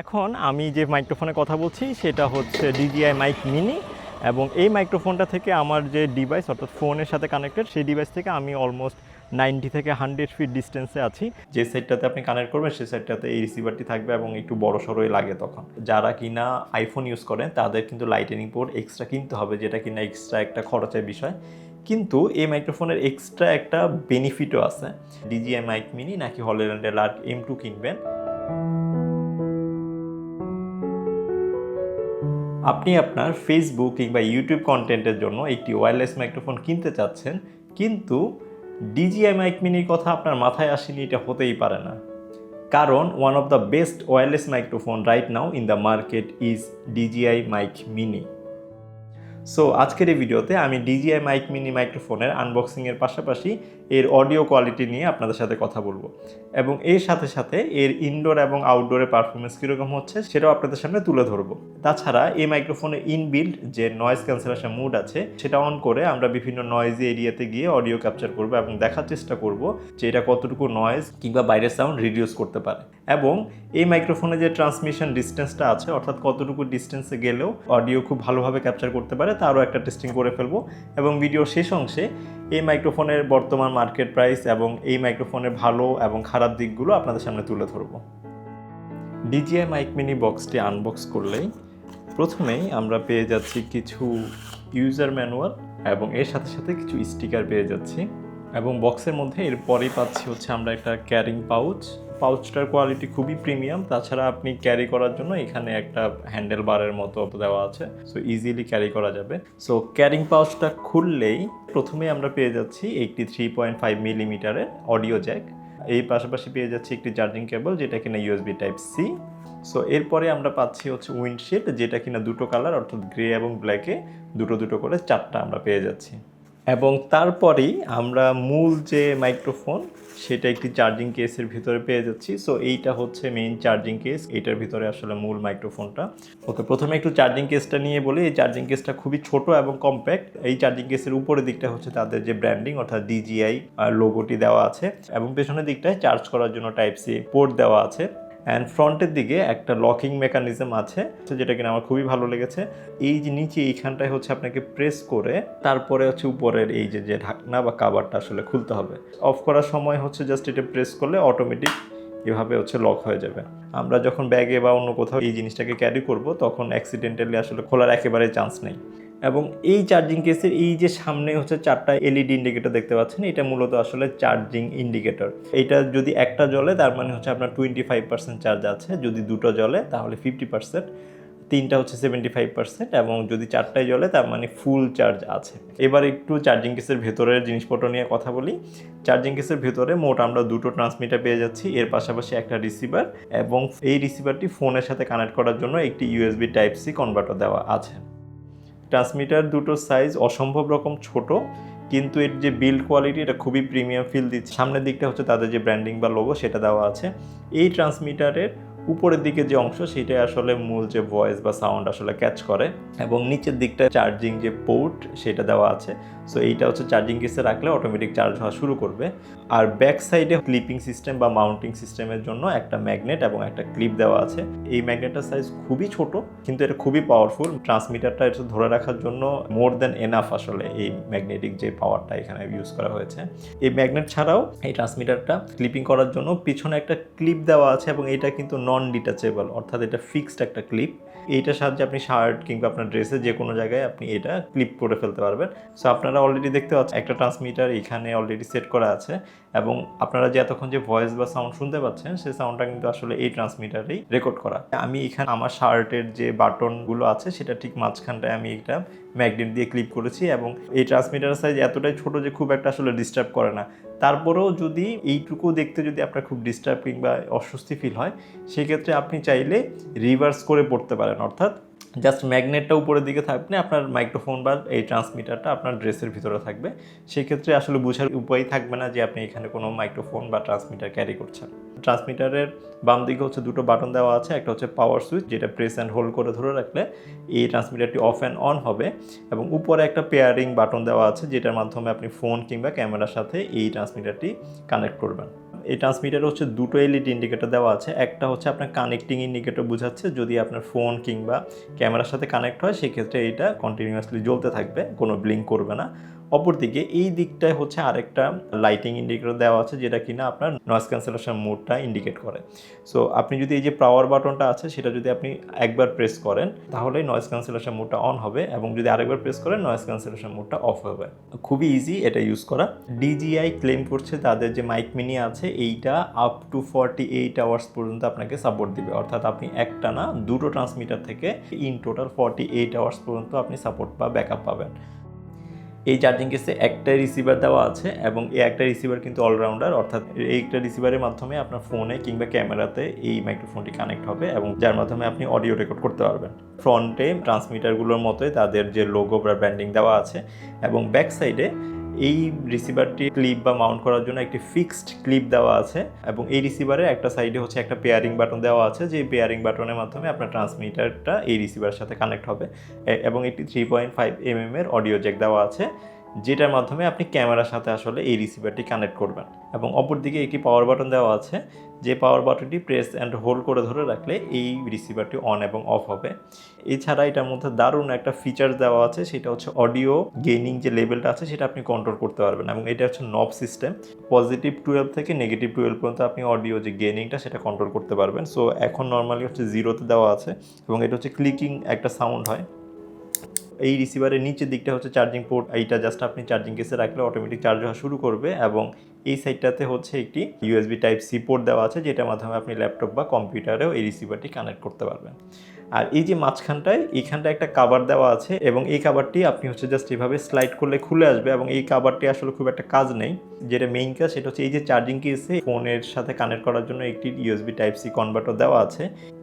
এখন আমি যে মাইক্রোফোনে কথা বলছি, সেটা হচ্ছে ডিজিআই মাইক মিনি এবং এই মাইক্রোফোনটা থেকে আমার যে ডিভাইস অর্থাৎ ফোনের সাথে কানেক্টেড সেই ডিভাইস থেকে আমি অলমোস্ট নাইনটি থেকে হান্ড্রেড ফিট ডিস্টেন্সে আছি। যে সেটটাতে আপনি কানেক্ট করবেন, সেই সেটটাতে এই রিসিভারটি থাকবে এবং একটু বড় সড়োই লাগে তখন। যারা কিনা আইফোন ইউজ করেন, তাদের কিন্তু লাইটেনিং পোর্ট এক্সট্রা কিনতে হবে, যেটা কিনা এক্সট্রা একটা খরচের বিষয়। কিন্তু এই মাইক্রোফোনের এক্সট্রা একটা বেনিফিটও আছে। ডিজিআই মাইক মিনি নাকি হলিল্যান্ডের লার্ক এম টু কিনবেন। আপনি আপনার ফেসবুক কিংবা ইউটিউব কন্টেন্টের জন্য একটি ওয়্যারলেস মাইক্রোফোন কিনতে চাচ্ছেন, কিন্তু ডিজিআই মাইক মিনির কথা আপনার মাথায় আসেনি, এটা হতেই পারে না। কারণ one of the best wireless microphone right now in the market is DJI mic mini so আজকের এই ভিডিওতে আমি ডিজিআই মাইক মিনি মাইক্রোফোনের আনবক্সিংয়ের পাশাপাশি এর অডিও কোয়ালিটি নিয়ে আপনাদের সাথে কথা বলব। এবং এর সাথে সাথে এর ইনডোর এবং আউটডোরে পারফরমেন্স কীরকম হচ্ছে সেটাও আপনাদের সামনে তুলে ধরবো। তাছাড়া এই মাইক্রোফোনে ইনবিল্ড যে নয়েজ ক্যান্সেলেশন মুড আছে, সেটা অন করে আমরা বিভিন্ন নয়েজি এরিয়াতে গিয়ে অডিও ক্যাপচার করব এবং দেখার চেষ্টা করব যে এটা কতটুকু নয়েজ কিংবা বাইরের সাউন্ড রিডিউস করতে পারে। এবং এই মাইক্রোফোনে যে ট্রান্সমিশন ডিস্টেন্সটা আছে, অর্থাৎ কতটুকু ডিস্টেন্সে গেলেও অডিও খুব ভালোভাবে ক্যাপচার করতে পারে তারও একটা টেস্টিং করে ফেলব। এবং ভিডিও শেষ অংশে এই মাইক্রোফোনের বর্তমান মার্কেট প্রাইস এবং এই মাইক্রোফোনের ভালো এবং খারাপ দিকগুলো আপনাদের সামনে তুলে ধরবো। ডিজিআই মাইক মিনি বক্সটি আনবক্স করলেই প্রথমেই আমরা পেয়ে যাচ্ছি কিছু ইউজার ম্যানুয়াল এবং এর সাথে সাথে কিছু স্টিকার পেয়ে যাচ্ছি। এবং বক্সের মধ্যে এরপরেই পাচ্ছি হচ্ছে আমরা একটা ক্যারিং পাউচ পাউচটার কোয়ালিটি খুবই প্রিমিয়াম তাছাড়া আপনি ক্যারি করার জন্য এখানে একটা হ্যান্ডেল বারের মতো দেওয়া আছে সো ইজিলি ক্যারি করা যাবে। সো ক্যারিং পাউচটা খুললেই প্রথমে আমরা পেয়ে যাচ্ছি একটি থ্রি পয়েন্ট ফাইভ মিলিমিটারের অডিও জ্যাক এই পাশাপাশি পেয়ে যাচ্ছি একটি চার্জিং কেবল যেটা কিনা ইউএসবি টাইপ সি সো এরপরে আমরা পাচ্ছি হচ্ছে উইন্ডশিল্ড যেটা কিনা দুটো কালার অর্থাৎ গ্রে এবং ব্ল্যাকে দুটো দুটো করে চারটা আমরা পেয়ে যাচ্ছি। এবং তারপরেই আমরা মূল যে মাইক্রোফোন সেটা একটি চার্জিং কেসের ভিতরে পেয়ে যাচ্ছি। সো এইটা হচ্ছে মেইন চার্জিং কেস এটার ভিতরে আসলে মূল মাইক্রোফোনটা ওকে, প্রথমে একটু চার্জিং কেসটা নিয়ে বলি। এই চার্জিং কেসটা খুবই ছোট এবং কম্প্যাক্ট এই চার্জিং কেসের উপরের দিকটা হচ্ছে তাদের যে ব্র্যান্ডিং অর্থাৎ ডিজিআই লোগোটি দেওয়া আছে। এবং পেছনের দিকটায় চার্জ করার জন্য টাইপ সি পোর্ট দেওয়া আছে। অ্যান্ড ফ্রন্টের দিকে একটা লকিং মেকানিজম আছে, যেটা কিনা আমার খুবই ভালো লেগেছে। এই যে নিচে এইখানটায় হচ্ছে আপনাকে প্রেস করে, তারপরে হচ্ছে উপরের এই যে যে ঢাকনা বা কাভারটা আসলে খুলতে হবে। অফ করার সময় হচ্ছে জাস্ট এটা প্রেস করলে অটোমেটিক এভাবে হচ্ছে লক হয়ে যাবে। আমরা যখন ব্যাগে বা অন্য কোথাও এই জিনিসটাকে ক্যারি করব, তখন অ্যাক্সিডেন্টালি আসলে খোলার একেবারে চান্স নেই। এবং এই চার্জিং কেসের এই যে সামনে হচ্ছে চারটা এলইডি ইন্ডিকেটর দেখতে পাচ্ছেন, এটা মূলত আসলে চার্জিং ইন্ডিকেটর এটা যদি একটা জ্বলে, তার মানে হচ্ছে আপনার টোয়েন্টি ফাইভ পার্সেন্ট চার্জ আছে। যদি দুটো জ্বলে, তাহলে ফিফটি পার্সেন্ট তিনটা হচ্ছে সেভেন্টি ফাইভ পার্সেন্ট এবং যদি চারটায় জ্বলে, তার মানে ফুল চার্জ আছে। এবার একটু চার্জিং কেসের ভেতরের জিনিসপত্র নিয়ে কথা বলি। চার্জিং কেসের ভেতরে মোট আমরা দুটো ট্রান্সমিটার পেয়ে যাচ্ছি, এর পাশাপাশি একটা রিসিভার এবং এই রিসিভারটি ফোনের সাথে কানেক্ট করার জন্য একটি ইউএসবি টাইপ সি কনভার্টার দেওয়া আছে। ট্রান্সমিটার দুটো সাইজ অসম্ভব রকম ছোট, কিন্তু এর যে বিল্ড কোয়ালিটি এটা খুবই প্রিমিয়াম ফিল দিচ্ছে। সামনের দিকটা হচ্ছে তাদের যে ব্র্যান্ডিং বা লোগো সেটা দেওয়া আছে। এই ট্রান্সমিটারের উপরের দিকে যে অংশ সেটাই আসলে মূল যে ভয়েস বা সাউন্ড আসলে ক্যাচ করে। এবং নিচের দিকটা চার্জিং যে পোর্ট সেটা দেওয়া আছে। সো এইটা হচ্ছে চার্জিং কেসে রাখলে অটোমেটিক চার্জ হওয়া শুরু করবে। আর ব্যাক সাইডে ক্লিপিং সিস্টেম বা মাউন্টিং সিস্টেমের জন্য একটা ম্যাগনেট এবং একটা ক্লিপ দেওয়া আছে। এই ম্যাগনেটটার সাইজ খুবই ছোট, কিন্তু এটা খুবই পাওয়ারফুল ট্রান্সমিটারটা এটা ধরে রাখার জন্য মোর দেন এনাফ আসলে এই ম্যাগনেটিক যে পাওয়ারটা এখানে ইউজ করা হয়েছে। এই ম্যাগনেট ছাড়াও এই ট্রান্সমিটারটা ক্লিপিং করার জন্য পিছনে একটা ক্লিপ দেওয়া আছে এবং এটা কিন্তু নন ডিটাচেবল অর্থাৎ এটা ফিক্সড একটা ক্লিপ এইটার সাহায্যে আপনি শার্ট কিংবা আপনার ড্রেসে যে কোনো জায়গায় আপনি এটা ক্লিপ করে ফেলতে পারবেন। সো আপনারা অলরেডি দেখতে পাচ্ছেন, একটা ট্রান্সমিটার এখানে অলরেডি সেট করা আছে এবং আপনারা যে এতক্ষণ যে ভয়েস বা সাউন্ড শুনতে পাচ্ছেন, সেই সাউন্ডটা কিন্তু আসলে এই ট্রান্সমিটারেই রেকর্ড করা। আমি এখানে আমার শার্টের যে বাটনগুলো আছে, সেটা ঠিক মাঝখানটায় আমি একটা ম্যাগনেট দিয়ে ক্লিপ করেছি এবং এই ট্রান্সমিটার সাইজ এতটাই ছোট যে খুব একটা আসলে ডিস্টার্ব করে না। তারপরেও যদি এইটুকু দেখতে যদি আপনার খুব ডিস্টার্ব কিংবা অস্বস্তি ফিল হয়, সেক্ষেত্রে আপনি চাইলে রিভার্স করে পড়তে পারেন, অর্থাৎ জাস্ট ম্যাগনেটটা উপরের দিকে থাকবে, আপনার মাইক্রোফোন বা এই ট্রান্সমিটারটা আপনার ড্রেসের ভিতরে থাকবে। সেক্ষেত্রে আসলে বোঝার উপায় থাকবে না যে আপনি এখানে কোনো মাইক্রোফোন বা ট্রান্সমিটার ক্যারি করছেন। ট্রান্সমিটারের বাম দিকে হচ্ছে দুটো বাটন দেওয়া আছে, একটা হচ্ছে পাওয়ার সুইচ যেটা প্রেস অ্যান্ড হোল্ড করে ধরে রাখলে এই ট্রান্সমিটারটি অফ অ্যান্ড অন হবে। এবং উপরে একটা পেয়ারিং বাটন দেওয়া আছে, যেটার মাধ্যমে আপনি ফোন কিংবা ক্যামেরার সাথে এই ট্রান্সমিটারটি কানেক্ট করবেন। এই ট্রান্সমিটারে হচ্ছে দুটো এলইডি ইন্ডিকেটর দেওয়া আছে। একটা হচ্ছে আপনার কানেক্টিং ইন্ডিকেটর বোঝাচ্ছে, যদি আপনার ফোন কিংবা ক্যামেরার সাথে কানেক্ট হয়, সেক্ষেত্রে এটা কন্টিনিউয়াসলি জ্বলতে থাকবে, কোনো ব্লিঙ্ক করবে না। অপরদিকে এই দিকটায় হচ্ছে আরেকটা লাইটিং ইন্ডিকেটর দেওয়া আছে যেটা কিনা আপনার নয়েস ক্যান্সেলেশন মোডটা ইন্ডিকেট করে। সো আপনি যদি এই যে পাওয়ার বাটনটা আছে, সেটা যদি আপনি একবার প্রেস করেন, তাহলে নয়েস ক্যান্সেলেশন মোডটা অন হবে এবং যদি আরেকবার প্রেস করেন নয়েজ ক্যান্সেলেশন মোডটা অফ হবে। খুবই ইজি এটা ইউজ করা। ডিজিআই ক্লেম করছে তাদের যে মাইক মিনি আছে, এইটা up to forty eight hours পর্যন্ত আপনাকে সাপোর্ট দিবে। অর্থাৎ আপনি একটা না, দুটো ট্রান্সমিটার থেকে in total forty eight hours পর্যন্ত আপনি সাপোর্ট বা ব্যাকআপ পাবেন। এই চার্জিং কেসে একটা রিসিভার দেওয়া আছে এবং এই একটা রিসিভার কিন্তু অলরাউন্ডার অর্থাৎ এই একটা রিসিভারের মাধ্যমে আপনার ফোনে কিংবা ক্যামেরাতে এই মাইক্রোফোনটি কানেক্ট হবে এবং যার মাধ্যমে আপনি অডিও রেকর্ড করতে পারবেন। ফ্রন্টে ট্রান্সমিটারগুলোর মতোই তাদের যে লোগো বা ব্র্যান্ডিং দেওয়া আছে এবং ব্যাক সাইডে এই রিসিভারটি ক্লিপ বা মাউন্ট করার জন্য একটি ফিক্সড ক্লিপ দেওয়া আছে এবং এই রিসিভারের একটা সাইডে হচ্ছে একটা পেয়ারিং বাটন দেওয়া আছে যে পেয়ারিং বাটনের মাধ্যমে আপনার ট্রান্সমিটারটা এই রিসিভারের সাথে কানেক্ট হবে। এবং একটি থ্রি পয়েন্ট ফাইভ এম এর অডিও জ্যাক দেওয়া আছে। যেটার মাধ্যমে আপনি ক্যামেরার সাথে আসলে এই রিসিভারটি কানেক্ট করবেন। এবং অপরদিকে একটি পাওয়ার বাটন দেওয়া আছে, যে পাওয়ার বাটনটি প্রেস অ্যান্ড হোল্ড করে ধরে রাখলে এই রিসিভারটি অন এবং অফ হবে। এছাড়া এটার মধ্যে দারুণ একটা ফিচার দেওয়া আছে, সেটা হচ্ছে অডিও গেইনিং যে লেভেলটা আছে, সেটা আপনি কন্ট্রোল করতে পারবেন। এবং এটা হচ্ছে নব সিস্টেম পজিটিভ টুয়েলভ থেকে নেগেটিভ টুয়েলভ পর্যন্ত আপনি অডিও যে গেইনিংটা সেটা কন্ট্রোল করতে পারবেন। সো এখন নর্মালি হচ্ছে জিরোতে দেওয়া আছে, এবং এটা হচ্ছে ক্লিকিং একটা সাউন্ড হয়। এই রিসিভারের নিচের দিকটা হচ্ছে চার্জিং পোর্ট এইটা জাস্ট আপনি চার্জিং কেসে রাখলে অটোমেটিক চার্জ হওয়া শুরু করবে এবং এই সাইডটাতে হচ্ছে একটি ইউএসবি টাইপ সি পোর্ট দেওয়া আছে, যেটার মাধ্যমে আপনি ল্যাপটপ বা কম্পিউটারেও এই রিসিভারটি কানেক্ট করতে পারবেন। আর এই যে মাঝখানটায় এইখানটা একটা কাভার দেওয়া আছে এবং এই কাভারটি আপনি হচ্ছে জাস্ট এভাবে স্লাইড করলে খুলে আসবে এবং এই কাভারটি আসলে খুব একটা কাজ নেই। যেটা মেইন কাজ সেটা হচ্ছে এই যে চার্জিং কেসে ফোনের সাথে কানেক্ট করার জন্য একটি ইউএসবি টাইপ সি কনভার্টার দেওয়া আছে।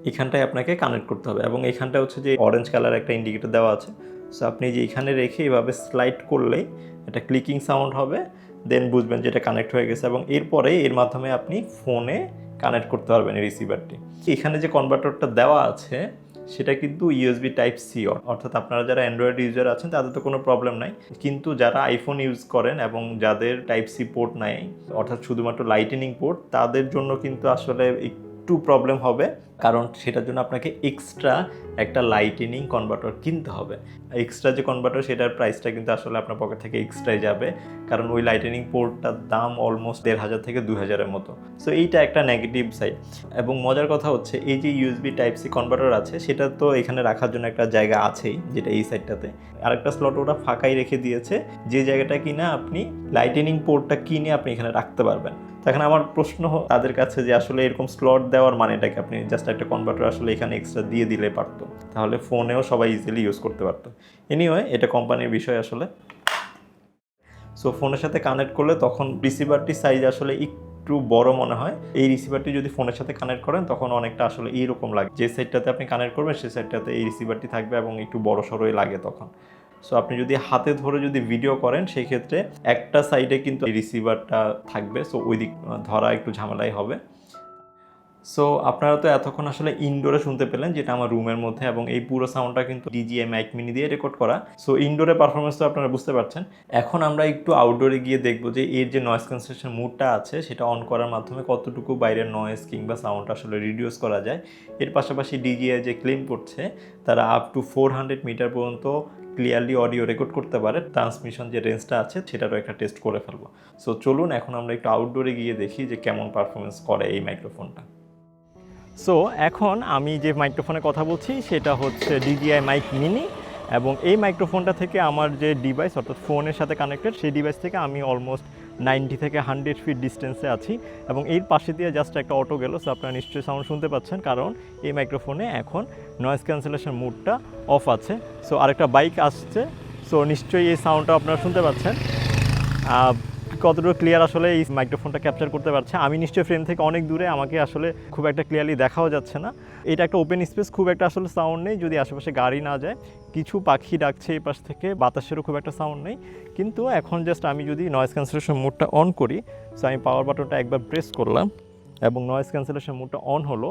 এখানটায় আপনাকে কানেক্ট করতে হবে এবং এখানটা হচ্ছে যে অরেঞ্জ কালার একটা ইন্ডিকেটর দেওয়া আছে। সো আপনি যে এখানে রেখে এভাবে স্লাইড করলেই একটা ক্লিকিং সাউন্ড হবে দেন বুঝবেন যে এটা কানেক্ট হয়ে গেছে এবং এরপরে এর মাধ্যমে আপনি ফোনে কানেক্ট করতে পারবেন এই রিসিভারটি এখানে যে কনভার্টারটা দেওয়া আছে, সেটা কিন্তু ইউএসবি টাইপ সি অর্থাৎ আপনারা যারা অ্যান্ড্রয়েড ইউজার আছেন, তাদের তো কোনো প্রবলেম নাই। কিন্তু যারা আইফোন ইউজ করেন এবং যাদের টাইপ সি পোর্ট নাই, অর্থাৎ শুধুমাত্র লাইটেনিং পোর্ট তাদের জন্য কিন্তু আসলে একটু প্রবলেম হবে। কারণ সেটার জন্য আপনাকে এক্সট্রা একটা লাইটেনিং কনভার্টার কিনতে হবে। এক্সট্রা যে কনভার্টার সেটার প্রাইসটা কিন্তু আসলে আপনার পকেট থেকে এক্সট্রাই যাবে। কারণ ওই লাইটেনিং পোর্টটার দাম অলমোস্ট দেড় হাজার থেকে দুই হাজারের মতো। সো এইটা একটা নেগেটিভ সাইড এবং মজার কথা হচ্ছে, এই যে ইউএসবি টাইপ সি কনভার্টার আছে, সেটা তো এখানে রাখার জন্য একটা জায়গা আছেই, যেটা এই সাইডটাতে আরেকটা স্লট ওটা ফাঁকাই রেখে দিয়েছে, যে জায়গাটা কিনা আপনি লাইটেনিং পোর্টটা কিনে আপনি এখানে রাখতে পারবেন। তখন আমার প্রশ্ন তাদের কাছে যে আসলে এরকম স্লট দেওয়ার মানেটাকে আপনি জাস্ট একটা কনভার্টার আসলে এখানে এক্সট্রা দিয়ে দিলে পারতো। তাহলে ফোনেও সবাই ইজিলি ইউজ করতে পারতো। এনিওয়ে এটা কোম্পানির বিষয় আসলে। সো ফোনের সাথে কানেক্ট করলে তখন রিসিভারটির সাইজ আসলে একটু বড় মনে হয়। এই রিসিভারটি যদি ফোনের সাথে কানেক্ট করেন, তখন অনেকটা আসলে এইরকম লাগে। যে সাইডটাতে আপনি কানেক্ট করবেন সেই সাইডটাতে এই রিসিভারটি থাকবে এবং একটু বড় সড়োই লাগে তখন। সো আপনি যদি হাতে ধরে যদি ভিডিও করেন সেই ক্ষেত্রে একটা সাইডে কিন্তু রিসিভারটা থাকবে। সো ওই দিক ধরা একটু ঝামেলাই হবে। সো আপনারা তো এতক্ষণ আসলে ইনডোরে শুনতে পেলেন যেটা আমার রুমের মধ্যে এবং এই পুরো সাউন্ডটা কিন্তু ডিজিএ মাইক মিনি দিয়ে রেকর্ড করা। সো ইনডোরে পারফরমেন্স তো আপনারা বুঝতে পারছেন। এখন আমরা একটু আউটডোরে গিয়ে দেখব যে এর যে নয়েজ কনসেশন মুডটা আছে, সেটা অন করার মাধ্যমে কতটুকু বাইরের নয়েজ কিংবা সাউন্ড আসলে রিডিউস করা যায়। এর পাশাপাশি ডিজিএ যে ক্লেম করছে, তারা up to four hundred metre পর্যন্ত ক্লিয়ারলি অডিও রেকর্ড করতে পারে ট্রান্সমিশন যে রেঞ্জটা আছে সেটারও একটা টেস্ট করে ফেলব। সো চলুন এখন আমরা একটু আউটডোরে গিয়ে দেখি যে কেমন পারফরমেন্স করে এই মাইক্রোফোনটা সো এখন আমি যে মাইক্রোফোনে কথা বলছি, সেটা হচ্ছে ডিজিআই মাইক মিনি এবং এই মাইক্রোফোনটা থেকে আমার যে ডিভাইস অর্থাৎ ফোনের সাথে কানেক্টেড সেই ডিভাইস থেকে আমি অলমোস্ট নাইনটি থেকে হান্ড্রেড ফিট ডিস্টেন্সে আছি এবং এর পাশে দিয়ে জাস্ট একটা অটো গেল সো আপনারা নিশ্চয়ই সাউন্ড শুনতে পাচ্ছেন, কারণ এই মাইক্রোফোনে এখন নয়েজ ক্যান্সেলেশন মুডটা অফ আছে। সো আরেকটা বাইক আসছে সো নিশ্চয়ই এই সাউন্ডটা আপনারা শুনতে পাচ্ছেন। কতটুকু ক্লিয়ার আসলে এই মাইক্রোফোনটা ক্যাপচার করতে পারছে, আমি নিশ্চয়ই ফ্রেম থেকে অনেক দূরে আমাকে আসলে খুব একটা ক্লিয়ারলি দেখাও যাচ্ছে না। এটা একটা ওপেন স্পেস খুব একটা আসলে সাউন্ড নেই, যদি আশেপাশে গাড়ি না যায়, কিছু পাখি ডাকছে এই পাশ থেকে, বাতাসেরও খুব একটা সাউন্ড নেই। কিন্তু এখন জাস্ট আমি যদি নয়েজ ক্যান্সেলেশন মোডটা অন করি সো আমি পাওয়ার বাটনটা একবার প্রেস করলাম। এবং নয়েজ ক্যান্সেলেশন মোডটা অন হলো।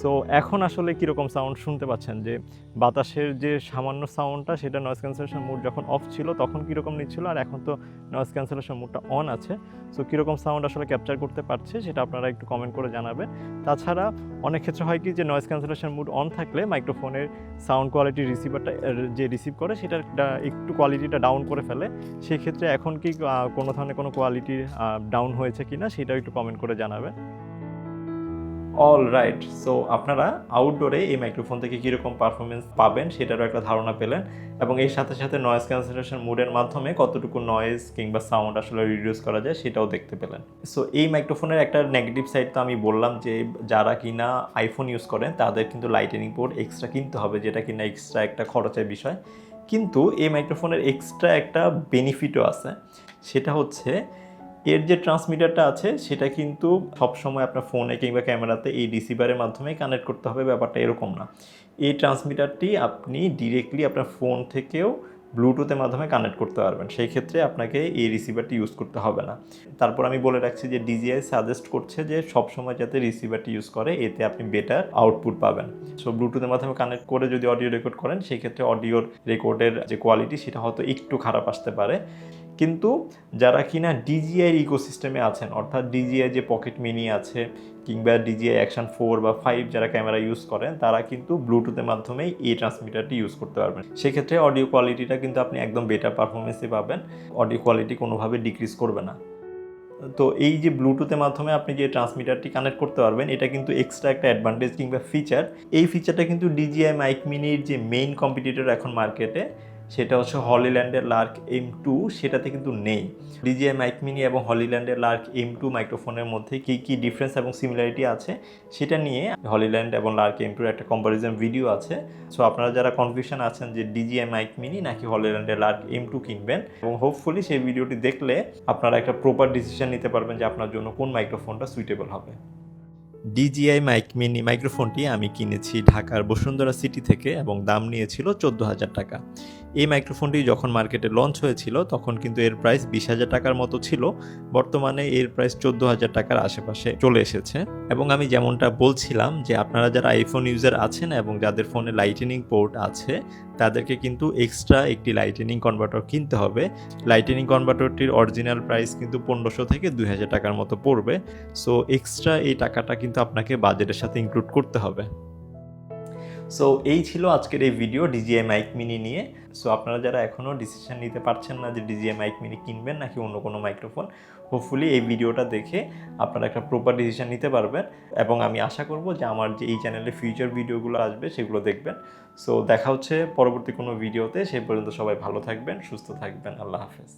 সো এখন আসলে কীরকম সাউন্ড শুনতে পাচ্ছেন? যে বাতাসের যে সামান্য সাউন্ডটা সেটা নয়েজ ক্যান্সেলেশন মোড যখন অফ ছিল, তখন কীরকম নিচ্ছিল? আর এখন তো নয়েজ ক্যান্সেলেশন মোডটা অন আছে। সো কীরকম সাউন্ড আসলে ক্যাপচার করতে পারছে, সেটা আপনারা একটু কমেন্ট করে জানাবেন। তাছাড়া অনেক ক্ষেত্রে হয় কি? যে নয়েজ ক্যান্সেলেশন মুড অন থাকলে মাইক্রোফোনের সাউন্ড কোয়ালিটি রিসিভারটা যে রিসিভ করে সেটা একটু কোয়ালিটিটা ডাউন করে ফেলে। সেই ক্ষেত্রে এখন কি কোনো ধরনের কোনো কোয়ালিটি ডাউন হয়েছে কি না সেটাও একটু কমেন্ট করে জানাবেন। অল রাইট সো আপনারা আউটডোরে এই মাইক্রোফোন থেকে কীরকম পারফরমেন্স পাবেন সেটারও একটা ধারণা পেলেন এবং এর সাথে সাথে নয়েজ ক্যান্সেলেশন মুডের মাধ্যমে কতটুকু নয়েজ কিংবা সাউন্ড আসলে রিডিউস করা যায় সেটাও দেখতে পেলেন। সো এই মাইক্রোফোনের একটা নেগেটিভ সাইড তো আমি বললাম যে, যারা কিনা আইফোন ইউজ করেন, তাদের কিন্তু লাইটেনিং পোর্ট এক্সট্রা কিনতে হবে, যেটা কিনা এক্সট্রা একটা খরচের বিষয়। কিন্তু এই মাইক্রোফোনের এক্সট্রা একটা বেনিফিটও আছে। সেটা হচ্ছে এর যে ট্রান্সমিটারটা আছে, সেটা কিন্তু সবসময় আপনার ফোনে কিংবা ক্যামেরাতে এই রিসিভারের মাধ্যমে কানেক্ট করতে হবে, ব্যাপারটা এরকম না। এই ট্রান্সমিটারটি আপনি ডিরেক্টলি আপনার ফোন থেকেও ব্লুটুথের মাধ্যমে কানেক্ট করতে পারবেন। সেই ক্ষেত্রে আপনাকে এই রিসিভারটি ইউজ করতে হবে না। তারপর আমি বলে রাখছি যে ডিজিআই সাজেস্ট করছে যে সবসময় যাতে রিসিভারটি ইউজ করে, এতে আপনি বেটার আউটপুট পাবেন। সো ব্লুটুথের মাধ্যমে কানেক্ট করে যদি অডিও রেকর্ড করেন, সেই ক্ষেত্রে অডিওর রেকর্ডের যে কোয়ালিটি সেটা হয়তো একটু খারাপ আসতে পারে। কিন্তু যারা কিনা ডিজিআই ইকোসিস্টেমে আছেন, অর্থাৎ ডিজিআই যে পকেট মিনি আছে কিংবা ডিজিআই অ্যাকশন ফোর বা ফাইভ যারা ক্যামেরা ইউজ করেন, তারা কিন্তু ব্লুটুথের মাধ্যমেই এই ট্রান্সমিটারটি ইউজ করতে পারবেন। সেক্ষেত্রে অডিও কোয়ালিটিটা কিন্তু আপনি একদম বেটার পারফরমেন্সই পাবেন অডিও কোয়ালিটি কোনোভাবে ডিক্রিজ করবে না। তো এই যে ব্লুটুথের মাধ্যমে আপনি যে ট্রান্সমিটারটি কানেক্ট করতে পারবেন, এটা কিন্তু এক্সট্রা একটা অ্যাডভান্টেজ কিংবা ফিচার এই ফিচারটা কিন্তু ডিজিআই মাইক মিনির যে মেইন কম্পিটিটর এখন মার্কেটে সেটা হচ্ছে হলিল্যান্ডের লার্ক এম টু, সেটাতে কিন্তু নেই। ডিজিআই মাইক মিনি এবং হলিল্যান্ডের লার্ক এম টু মাইক্রোফোনের মধ্যে কী কী ডিফারেন্স এবং সিমিলারিটি আছে, সেটা নিয়ে হলিল্যান্ড এবং লার্ক এম টুর একটা কম্পারিজন ভিডিও আছে। সো আপনারা যারা কনফিউশন আছেন যে ডিজিআই মাইক মিনি নাকি হলিল্যান্ডের লার্ক এম টু কিনবেন, এবং হোপফুলি সেই ভিডিওটি দেখলে আপনারা একটা প্রপার ডিসিশন নিতে পারবেন যে আপনার জন্য কোন মাইক্রোফোনটা সুইটেবল হবে। ডিজিআই মাইক মিনি মাইক্রোফোনটি আমি কিনেছি ঢাকার বসুন্ধরা সিটি থেকে এবং দাম নিয়েছিল চোদ্দ হাজার টাকা। এই মাইক্রোফোনটি যখন মার্কেটে লঞ্চ হয়েছিল, তখন কিন্তু এর প্রাইস বিশ হাজার টাকার মতো ছিল। বর্তমানে এর প্রাইস চোদ্দ হাজার টাকার আশেপাশে চলে এসেছে। এবং আমি যেমনটা বলছিলাম যে, আপনারা যারা আইফোন ইউজার আছেন এবং যাদের ফোনে লাইটেনিং পোর্ট আছে, তাদেরকে কিন্তু এক্সট্রা একটি লাইটেনিং কনভার্টার কিনতে হবে। লাইটেনিং কনভার্টারটির অরিজিনাল প্রাইস কিন্তু পনেরোশো থেকে দুই হাজার টাকার মতো পড়বে। সো এক্সট্রা এই টাকাটা কিন্তু আপনাকে বাজেটের সাথে ইনক্লুড করতে হবে। সো এই ছিল আজকের এই ভিডিও ডিজিআই মাইক মিনি নিয়ে। সো আপনারা যারা এখনও ডিসিশন নিতে পারছেন না যে ডিজিআই মাইক মিনি কিনবেন নাকি অন্য কোনো মাইক্রোফোন হোপফুলি এই ভিডিওটা দেখে আপনারা একটা প্রপার ডিসিশন নিতে পারবেন। এবং আমি আশা করব যে আমার যে এই চ্যানেলে ফিউচার ভিডিওগুলো আসবে, সেগুলো দেখবেন। সো দেখা হচ্ছে পরবর্তী কোনো ভিডিওতে সেই পর্যন্ত সবাই ভালো থাকবেন, সুস্থ থাকবেন। আল্লাহ হাফেজ।